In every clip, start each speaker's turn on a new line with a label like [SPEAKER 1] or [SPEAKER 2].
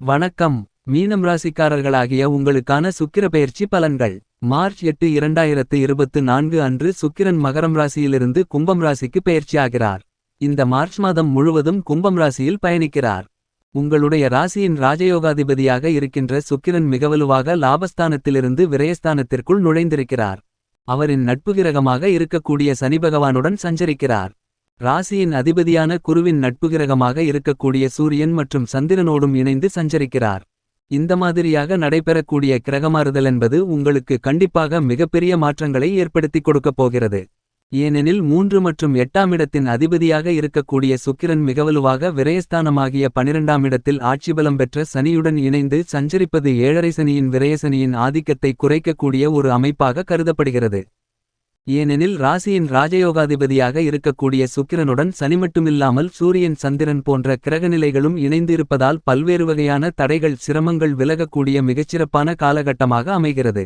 [SPEAKER 1] வணக்கம். மீனம் ராசிக்காரர்களாகிய உங்களுக்கான சுக்கிர பெயர்ச்சி பலன்கள். மார்ச் எட்டு இரண்டாயிரத்து இருபத்து நான்கு அன்று சுக்கிரன் மகரம் ராசியிலிருந்து கும்பம் ராசிக்கு பெயர்ச்சியாகிறார் இந்த மார்ச் மாதம் முழுவதும் கும்பம் ராசியில் பயணிக்கிறார். உங்களுடைய ராசியின் ராஜயோகாதிபதியாக இருக்கின்ற சுக்கிரன் மிகவலுவாக லாபஸ்தானத்திலிருந்து விரயஸ்தானத்திற்குள் நுழைந்திருக்கிறார். அவரின் நட்பு கிரகமாக இருக்கக்கூடிய சனி பகவானுடன் சஞ்சரிக்கிறார். ராசியின் அதிபதியான குருவின் நட்பு கிரகமாக இருக்கக்கூடிய சூரியன் மற்றும் சந்திரனோடும் இணைந்து சஞ்சரிக்கிறார். இந்த மாதிரியாக நடைபெறக்கூடிய கிரகமாறுதல் என்பது உங்களுக்கு கண்டிப்பாக மிகப்பெரிய மாற்றங்களை ஏற்படுத்திக் கொடுக்கப் போகிறது. ஏனெனில் மூன்று மற்றும் எட்டாம் இடத்தின் அதிபதியாக இருக்கக்கூடிய சுக்கிரன் மிகவலுவாக விரயஸ்தானமாகிய பனிரெண்டாம் இடத்தில் ஆட்சிபலம் பெற்ற சனியுடன் இணைந்து சஞ்சரிப்பது ஏழரை சனியின் விரயசனியின் ஆதிக்கத்தை குறைக்கக்கூடிய ஒரு அமைப்பாக கருதப்படுகிறது. ஏனெனில் ராசியின் ராஜயோகாதிபதியாக இருக்கக்கூடிய சுக்கிரனுடன் சனி மட்டுமில்லாமல் சூரியன் சந்திரன் போன்ற கிரகநிலைகளும் இணைந்து இருப்பதால் பல்வேறு வகையான தடைகள் சிரமங்கள் விலகக்கூடிய மிகச்சிறப்பான காலகட்டமாக அமைகிறது.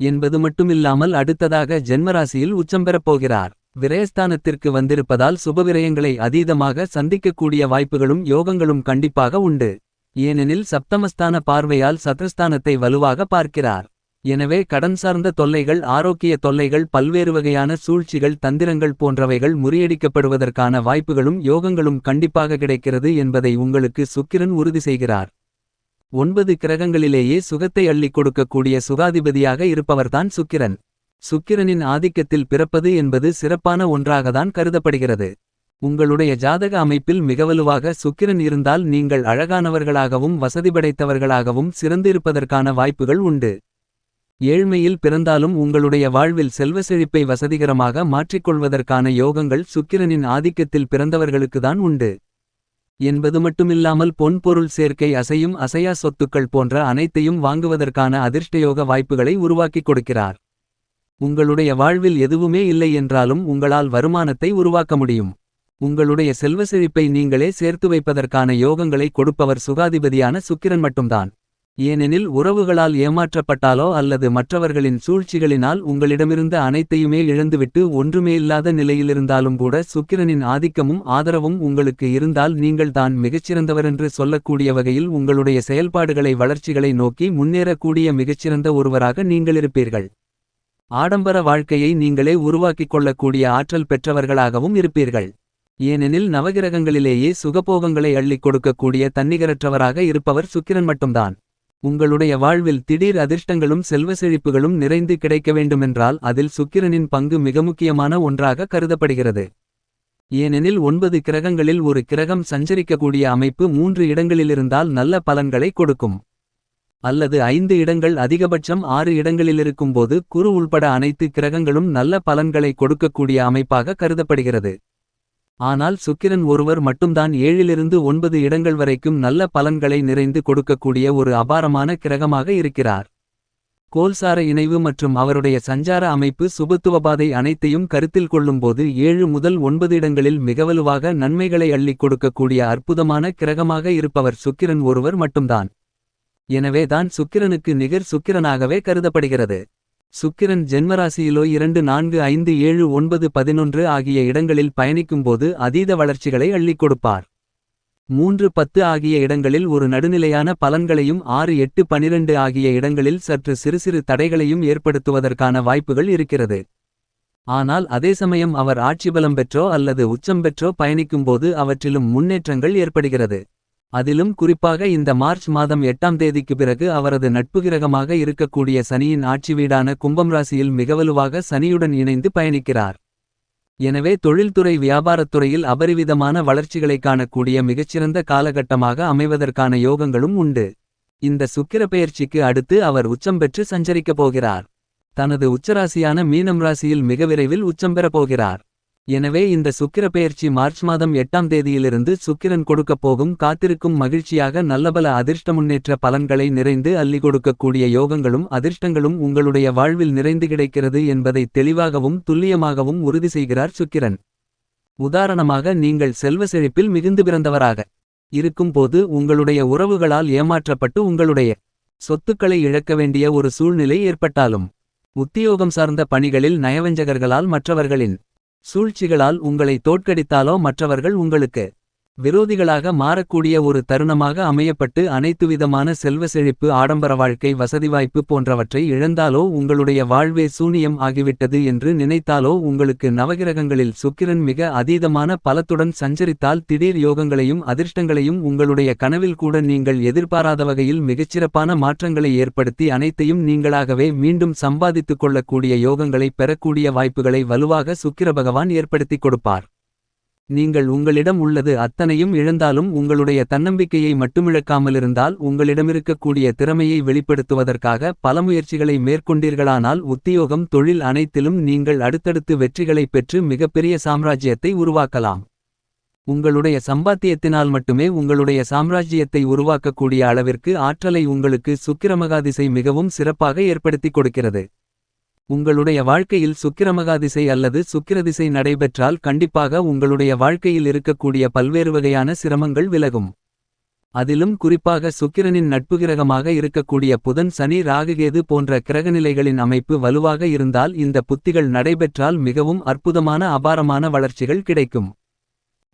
[SPEAKER 1] என்பது மட்டுமில்லாமல் அடுத்ததாக ஜென்மராசியில் உச்சம் பெறப் போகிறார். விரயஸ்தானத்திற்கு வந்திருப்பதால் சுபவிரயங்களை அதீதமாக சந்திக்கக்கூடிய வாய்ப்புகளும் யோகங்களும் கண்டிப்பாக உண்டு. ஏனெனில் சப்தமஸ்தான பார்வையால் சத்ரஸ்தானத்தை வலுவாக பார்க்கிறார். எனவே கடன் சார்ந்த தொல்லைகள் ஆரோக்கிய தொல்லைகள் பல்வேறு வகையான சூழ்ச்சிகள் தந்திரங்கள் போன்றவைகள் முறியடிக்கப்படுவதற்கான வாய்ப்புகளும் யோகங்களும் கண்டிப்பாக கிடைக்கிறது என்பதை உங்களுக்கு சுக்கிரன் உறுதி செய்கிறார். ஒன்பது கிரகங்களிலேயே சுகத்தை அள்ளிக் கொடுக்கக்கூடிய சுகாதிபதியாக இருப்பவர்தான் சுக்கிரன். சுக்கிரனின் ஆதிக்கத்தில் பிறப்பது என்பது சிறப்பான ஒன்றாகத்தான் கருதப்படுகிறது. உங்களுடைய ஜாதக அமைப்பில் மிகவலுவாக சுக்கிரன் இருந்தால் நீங்கள் அழகானவர்களாகவும் வசதி படைத்தவர்களாகவும் சிறந்திருப்பதற்கான வாய்ப்புகள் உண்டு. ஏழ்மையில் பிறந்தாலும் உங்களுடைய வாழ்வில் செல்வ செழிப்பை வசதிகரமாக மாற்றிக்கொள்வதற்கான யோகங்கள் சுக்கிரனின் ஆதிக்கத்தில் பிறந்தவர்களுக்குதான் உண்டு. என்பது மட்டுமில்லாமல் பொன்பொருள் சேர்க்கை அசையும் அசையா சொத்துக்கள் போன்ற அனைத்தையும் வாங்குவதற்கான அதிர்ஷ்டயோக வாய்ப்புகளை உருவாக்கிக் கொடுக்கிறார். உங்களுடைய வாழ்வில் எதுவுமே இல்லை என்றாலும் உங்களால் வருமானத்தை உருவாக்க முடியும். உங்களுடைய செல்வ செழிப்பை நீங்களே சேர்த்து வைப்பதற்கான யோகங்களை கொடுப்பவர் சுகாதிபதியான சுக்கிரன் மட்டும்தான். ஏனெனில் உறவுகளால் ஏமாற்றப்பட்டாலோ அல்லது மற்றவர்களின் சூழ்ச்சிகளினால் உங்களிடமிருந்த அனைத்தையுமே இழந்துவிட்டு ஒன்றுமே இல்லாத நிலையிலிருந்தாலும் கூட சுக்கிரனின் ஆதிக்கமும் ஆதரவும் உங்களுக்கு இருந்தால் நீங்கள் தான் மிகச்சிறந்தவரென்று சொல்லக்கூடிய வகையில் உங்களுடைய செயல்பாடுகளை வளர்ச்சிகளை நோக்கி முன்னேறக்கூடிய மிகச்சிறந்த ஒருவராக நீங்களிருப்பீர்கள் ஆடம்பர வாழ்க்கையை நீங்களே உருவாக்கிக் கொள்ளக்கூடிய ஆற்றல் பெற்றவர்களாகவும் இருப்பீர்கள். ஏனெனில் நவகிரகங்களிலேயே சுகபோகங்களை அள்ளிக் கொடுக்கக்கூடிய தன்னிகரற்றவராக இருப்பவர் சுக்கிரன் மட்டும்தான். உங்களுடைய வாழ்வில் திடீர் அதிர்ஷ்டங்களும் செல்வ செழிப்புகளும் நிறைந்து கிடைக்க வேண்டுமென்றால் அதில் சுக்கிரனின் பங்கு மிக முக்கியமான ஒன்றாக கருதப்படுகிறது. ஏனெனில் ஒன்பது கிரகங்களில் ஒரு கிரகம் சஞ்சரிக்கக்கூடிய அமைப்பு மூன்று இடங்களிலிருந்தால் நல்ல பலன்களை கொடுக்கும். அல்லது ஐந்து இடங்கள் அதிகபட்சம் ஆறு இடங்களிலிருக்கும்போது குரு உள்பட அனைத்து கிரகங்களும் நல்ல பலன்களை கொடுக்கக்கூடிய அமைப்பாக கருதப்படுகிறது. ஆனால் சுக்கிரன் ஒருவர் மட்டும்தான் ஏழிலிருந்து ஒன்பது இடங்கள் வரைக்கும் நல்ல பலன்களை நிறைந்து கொடுக்கக்கூடிய ஒரு அபாரமான கிரகமாக இருக்கிறார். கோல்சார இணைவு மற்றும் அவருடைய சஞ்சார அமைப்பு சுபத்துவபாதை அனைத்தையும் கருத்தில் கொள்ளும்போது ஏழு முதல் ஒன்பது இடங்களில் மிகவலுவாக நன்மைகளை அள்ளிக் கொடுக்கக்கூடிய அற்புதமான கிரகமாக இருப்பவர் சுக்கிரன் ஒருவர் மட்டும்தான். எனவே தான் சுக்கிரனுக்கு நிகர் சுக்கிரனாகவே கருதப்படுகிறது. சுக்கிரன் ஜென்மராசியிலோ இரண்டு நான்கு ஐந்து ஏழு ஒன்பது பதினொன்று ஆகிய இடங்களில் பயணிக்கும்போது அதீத வளர்ச்சிகளை அள்ளிக் கொடுப்பார். மூன்று பத்து ஆகிய இடங்களில் ஒரு நடுநிலையான பலன்களையும் ஆறு எட்டு பனிரெண்டு ஆகிய இடங்களில் சற்று சிறு சிறு தடைகளையும் ஏற்படுத்துவதற்கான வாய்ப்புகள் இருக்கிறது. ஆனால் அதே சமயம் அவர் ஆட்சிபலம் பெற்றோ அல்லது உச்சம் பெற்றோ பயணிக்கும்போது அவற்றிலும் முன்னேற்றங்கள் ஏற்படுகிறது. அதிலும் குறிப்பாக இந்த மார்ச் மாதம் எட்டாம் தேதிக்கு பிறகு அவரது நட்புகிரகமாக இருக்கக்கூடிய சனியின் ஆட்சி வீடான கும்பம் ராசியில் மிகவலுவாக சனியுடன் இணைந்து பயணிக்கிறார். எனவே தொழில்துறை வியாபாரத்துறையில் அபரிவிதமான வளர்ச்சிகளை காணக்கூடிய மிகச்சிறந்த காலகட்டமாக அமைவதற்கான யோகங்களும் உண்டு. இந்த சுக்கிர பெயர்ச்சிக்கு அடுத்து அவர் உச்சம் பெற்று சஞ்சரிக்கப் போகிறார். தனது உச்சராசியான மீனம் ராசியில் மிக விரைவில் உச்சம் பெறப் போகிறார். எனவே இந்த சுக்கிர பெயர்ச்சி மார்ச் மாதம் எட்டாம் தேதியிலிருந்து சுக்கிரன் கொடுக்கப் போகும் காத்திருக்கும் மகிழ்ச்சியாக நல்லபல அதிர்ஷ்ட முன்னேற்ற பலன்களை நிறைந்து அள்ளி கொடுக்கக்கூடிய யோகங்களும் அதிர்ஷ்டங்களும் உங்களுடைய வாழ்வில் நிறைந்து கிடைக்கிறது என்பதை தெளிவாகவும் துல்லியமாகவும் உறுதி செய்கிறார் சுக்கிரன். உதாரணமாக நீங்கள் செல்வ செழிப்பில் மிகுந்து பிறந்தவராக இருக்கும்போது உங்களுடைய உறவுகளால் ஏமாற்றப்பட்டு உங்களுடைய சொத்துக்களை இழக்க வேண்டிய ஒரு சூழ்நிலை ஏற்பட்டாலும் உத்தியோகம் சார்ந்த பணிகளில் நயவஞ்சகர்களால் மற்றவர்களின் சூழ்ச்சிகளால் உங்களை தோற்கடித்தாலோ மற்றவர்கள் உங்களுக்கு விரோதிகளாக மாறக்கூடிய ஒரு தருணமாக அமையப்பட்டு அனைத்துவிதமான செல்வ செழிப்பு ஆடம்பர வாழ்க்கை வசதிவாய்ப்பு போன்றவற்றை இழந்தாலோ உங்களுடைய வாழ்வே சூனியம் ஆகிவிட்டது என்று நினைத்தாலோ உங்களுக்கு நவகிரகங்களில் சுக்கிரன் மிக அதீதமான பலத்துடன் சஞ்சரித்தால் திடீர் யோகங்களையும் அதிர்ஷ்டங்களையும் உங்களுடைய கனவில் கூட நீங்கள் எதிர்பாராத வகையில் மிகச்சிறப்பான மாற்றங்களை ஏற்படுத்தி அனைத்தையும் நீங்களாகவே மீண்டும் சம்பாதித்துக் கொள்ளக்கூடிய யோகங்களை பெறக்கூடிய வாய்ப்புகளை வலுவாக சுக்கிர பகவான் ஏற்படுத்திக் கொடுப்பார். நீங்கள் உங்களிடம் உள்ளது அத்தனையும் இழந்தாலும் உங்களுடைய தன்னம்பிக்கையை மட்டுமிழக்காமலிருந்தால் உங்களிடமிருக்கக்கூடிய திறமையை வெளிப்படுத்துவதற்காக பல முயற்சிகளை மேற்கொண்டீர்களானால் உத்தியோகம் தொழில் அனைத்திலும் நீங்கள் அடுத்தடுத்து வெற்றிகளைப் பெற்று மிகப்பெரிய சாம்ராஜ்யத்தை உருவாக்கலாம். உங்களுடைய சம்பாத்தியத்தினால் மட்டுமே உங்களுடைய சாம்ராஜ்யத்தை உருவாக்கக்கூடிய அளவிற்கு ஆற்றலை உங்களுக்கு சுக்கிரமகாதிசை மிகவும் சிறப்பாக ஏற்படுத்திக் கொடுக்கிறது. உங்களுடைய வாழ்க்கையில் சுக்கிரமகாதிசை அல்லது சுக்கிரதிசை நடைபெற்றால் கண்டிப்பாக உங்களுடைய வாழ்க்கையில் இருக்கக்கூடிய பல்வேறு வகையான சிரமங்கள் விலகும். அதிலும் குறிப்பாக சுக்கிரனின் நட்புகிரகமாக இருக்கக்கூடிய புதன் சனி ராகுகேது போன்ற கிரகநிலைகளின் அமைப்பு வலுவாக இருந்தால் இந்த புத்திகள் நடைபெற்றால் மிகவும் அற்புதமான அபாரமான வளர்ச்சிகள் கிடைக்கும்.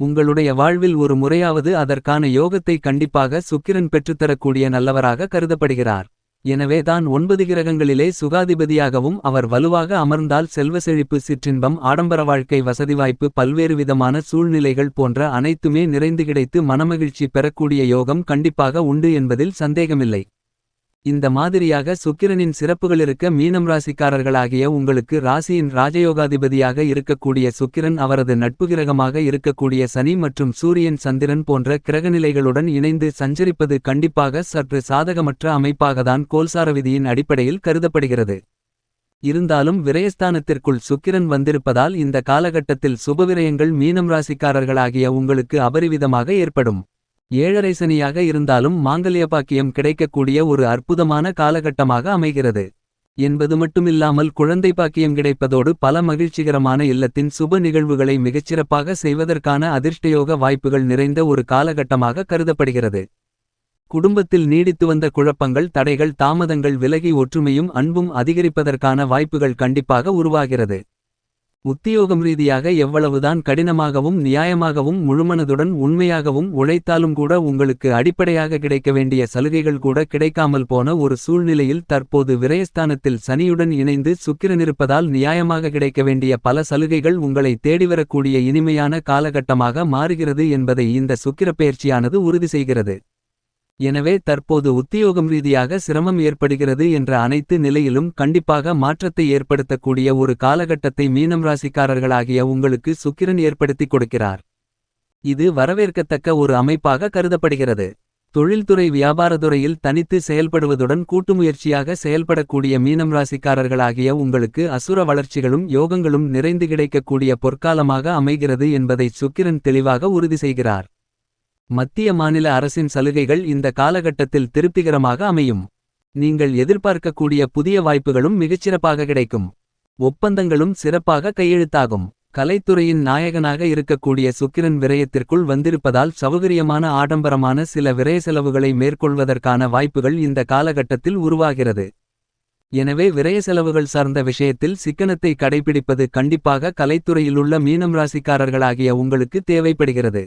[SPEAKER 1] உங்களுடைய வாழ்வில் ஒரு முறையாவது அதற்கான யோகத்தை கண்டிப்பாக சுக்கிரன் பெற்றுத்தரக்கூடிய நல்லவராக கருதப்படுகிறார். எனவே தான் ஒன்பது கிரகங்களிலே சுகாதிபதியாகவும் அவர் வலுவாக அமர்ந்தால் செல்வ செழிப்பு சிற்றின்பம் ஆடம்பர வாழ்க்கை வசதி வாய்ப்பு பல்வேறு விதமான சூழ்நிலைகள் போன்ற அனைத்துமே நிறைந்து கிடைத்து மனமகிழ்ச்சி பெறக்கூடிய யோகம் கண்டிப்பாக உண்டு என்பதில் சந்தேகமில்லை. இந்த மாதிரியாக சுக்கிரனின் சிறப்புகளிருக்க மீனம் ராசிக்காரர்களாகிய உங்களுக்கு ராசியின் ராஜயோகாதிபதியாக இருக்கக்கூடிய சுக்கிரன் அவரது நட்பு கிரகமாக இருக்கக்கூடிய சனி மற்றும் சூரியன் சந்திரன் போன்ற கிரகநிலைகளுடன் இணைந்து சஞ்சரிப்பது கண்டிப்பாக சற்று சாதகமற்ற அமைப்பாகத்தான் கோல்சார விதியின் அடிப்படையில் கருதப்படுகிறது. இருந்தாலும் விரயஸ்தானத்திற்குள் சுக்கிரன் வந்திருப்பதால் இந்த காலகட்டத்தில் சுபவிரயங்கள் மீனம் ராசிக்காரர்களாகிய உங்களுக்கு அபரிவிதமாக ஏற்படும். ஏழரை சனியாக இருந்தாலும் மாங்கல்ய பாக்கியம் கிடைக்கக்கூடிய ஒரு அற்புதமான காலகட்டமாக அமைகிறது. என்பது மட்டுமில்லாமல் குழந்தை பாக்கியம் கிடைப்பதோடு பல மகிழ்ச்சிகரமான இல்லத்தின் சுப நிகழ்வுகளை மிகச்சிறப்பாக செய்வதற்கான அதிர்ஷ்டயோக வாய்ப்புகள் நிறைந்த ஒரு காலகட்டமாக கருதப்படுகிறது. குடும்பத்தில் நீடித்து வந்த குழப்பங்கள் தடைகள் தாமதங்கள் விலகி ஒற்றுமையும் அன்பும் அதிகரிப்பதற்கான வாய்ப்புகள் கண்டிப்பாக உருவாகிறது. உத்தியோகம் ரீதியாக எவ்வளவுதான் கடினமாகவும் நியாயமாகவும் முழுமனதுடன் உண்மையாகவும் உழைத்தாலும் கூட உங்களுக்கு அடிப்படையாக கிடைக்க வேண்டிய சலுகைகள் கூட கிடைக்காமல் போன ஒரு சூழ்நிலையில் தற்போது விரயஸ்தானத்தில் சனியுடன் இணைந்து சுக்கிரனிருப்பதால் நியாயமாக கிடைக்க வேண்டிய பல சலுகைகள் உங்களை தேடிவரக்கூடிய இனிமையான காலகட்டமாக மாறுகிறது என்பதை இந்த சுக்கிரப்பெயர்ச்சியானது உறுதி செய்கிறது. எனவே தற்போது உத்தியோகம் ரீதியாக சிரமம் ஏற்படுகிறது என்ற அனைத்து நிலையிலும் கண்டிப்பாக மாற்றத்தை ஏற்படுத்தக்கூடிய ஒரு காலகட்டத்தை மீனம் ராசிக்காரர்களாகிய உங்களுக்கு சுக்கிரன் ஏற்படுத்திக் கொடுக்கிறார். இது வரவேற்கத்தக்க ஒரு அமைப்பாக கருதப்படுகிறது. தொழில்துறை வியாபாரத்துறையில் தனித்து செயல்படுவதுடன் கூட்டுமுயற்சியாக செயல்படக்கூடிய மீனம் ராசிக்காரர்களாகிய உங்களுக்கு அசுர வளர்ச்சிகளும் யோகங்களும் நிறைந்து கிடைக்கக்கூடிய பொற்காலமாக அமைகிறது என்பதை சுக்கிரன் தெளிவாக உறுதி செய்கிறார். மத்திய மாநில அரசின் சலுகைகள் இந்த காலகட்டத்தில் திருப்திகரமாக அமையும். நீங்கள் எதிர்பார்க்கக்கூடிய புதிய வாய்ப்புகளும் மிகச்சிறப்பாக கிடைக்கும். ஒப்பந்தங்களும் சிறப்பாக கையெழுத்தாகும். கலைத்துறையின் நாயகனாக இருக்கக்கூடிய சுக்கிரன் விரயத்திற்குள் வந்திருப்பதால் சௌகரியமான ஆடம்பரமான சில விரய செலவுகளை மேற்கொள்வதற்கான வாய்ப்புகள் இந்த காலகட்டத்தில் உருவாகிறது. எனவே விரய செலவுகள் சார்ந்த விஷயத்தில் சிக்கனத்தை கடைபிடிப்பது கண்டிப்பாக கலைத்துறையிலுள்ள மீனம் ராசிக்காரர்களாகிய உங்களுக்கு தேவைப்படுகிறது.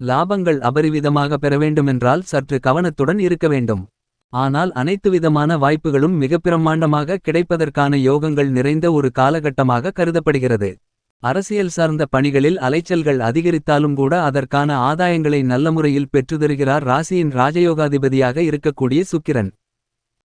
[SPEAKER 1] லாபங்கள் அபரிவிதமாக பெற வேண்டுமென்றால் சற்று கவனத்துடன் இருக்க வேண்டும். ஆனால் அனைத்து விதமான வாய்ப்புகளும் மிகப்பிரமாண்டமாக பிரம்மாண்டமாக கிடைப்பதற்கான யோகங்கள் நிறைந்த ஒரு காலகட்டமாக கருதப்படுகிறது. அரசியல் சார்ந்த பணிகளில் அலைச்சல்கள் அதிகரித்தாலும் கூட அதற்கான ஆதாயங்களை நல்ல முறையில் பெற்றுதருகிறார் ராசியின் ராஜயோகாதிபதியாக இருக்கக்கூடிய சுக்கிரன்.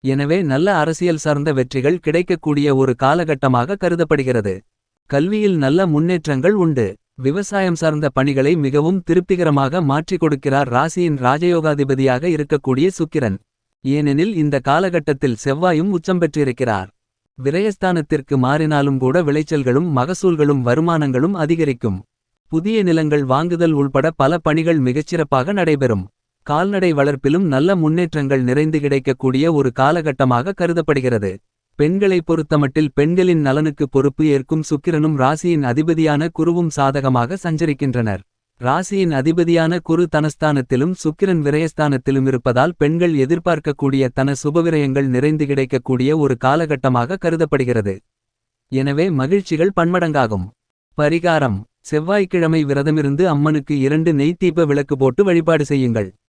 [SPEAKER 1] எனவே நல்ல அரசியல் சார்ந்த வெற்றிகள் கிடைக்கக்கூடிய ஒரு காலகட்டமாக கருதப்படுகிறது. கல்வியில் நல்ல முன்னேற்றங்கள் உண்டு. விவசாயம் சார்ந்த பணிகளை மிகவும் திருப்திகரமாக மாற்றிக் கொடுக்கிறார் ராசியின் ராஜயோகாதிபதியாக இருக்கக்கூடிய சுக்கிரன். ஏனெனில் இந்த காலகட்டத்தில் செவ்வாயும் உச்சம் பெற்றிருக்கிறார். விரயஸ்தானத்திற்கு மாறினாலும் கூட விளைச்சல்களும் மகசூல்களும் வருமானங்களும் அதிகரிக்கும். புதிய நிலங்கள் வாங்குதல் உள்பட பல பணிகள் மிகச்சிறப்பாக நடைபெறும். கால்நடை வளர்ப்பிலும் நல்ல முன்னேற்றங்கள் நிறைந்து கிடைக்கக்கூடிய ஒரு காலகட்டமாக கருதப்படுகிறது. பெண்களை பொறுத்தமட்டில் பெண்களின் நலனுக்கு பொறுப்பு ஏற்கும் சுக்கிரனும் ராசியின் அதிபதியான குருவும் சாதகமாக சஞ்சரிக்கின்றனர். ராசியின் அதிபதியான குரு தனஸ்தானத்திலும் சுக்கிரன் விரயஸ்தானத்திலும் இருப்பதால் பெண்கள் எதிர்பார்க்கக்கூடிய தன சுபவிரயங்கள் நிறைந்து கிடைக்கக்கூடிய ஒரு காலகட்டமாக கருதப்படுகிறது. எனவே மகிழ்ச்சிகள் பன்மடங்காகும். பரிகாரம். செவ்வாய்க்கிழமை விரதமிருந்து அம்மனுக்கு இரண்டு நெய்த்தீப விளக்கு போட்டு வழிபாடு செய்யுங்கள்.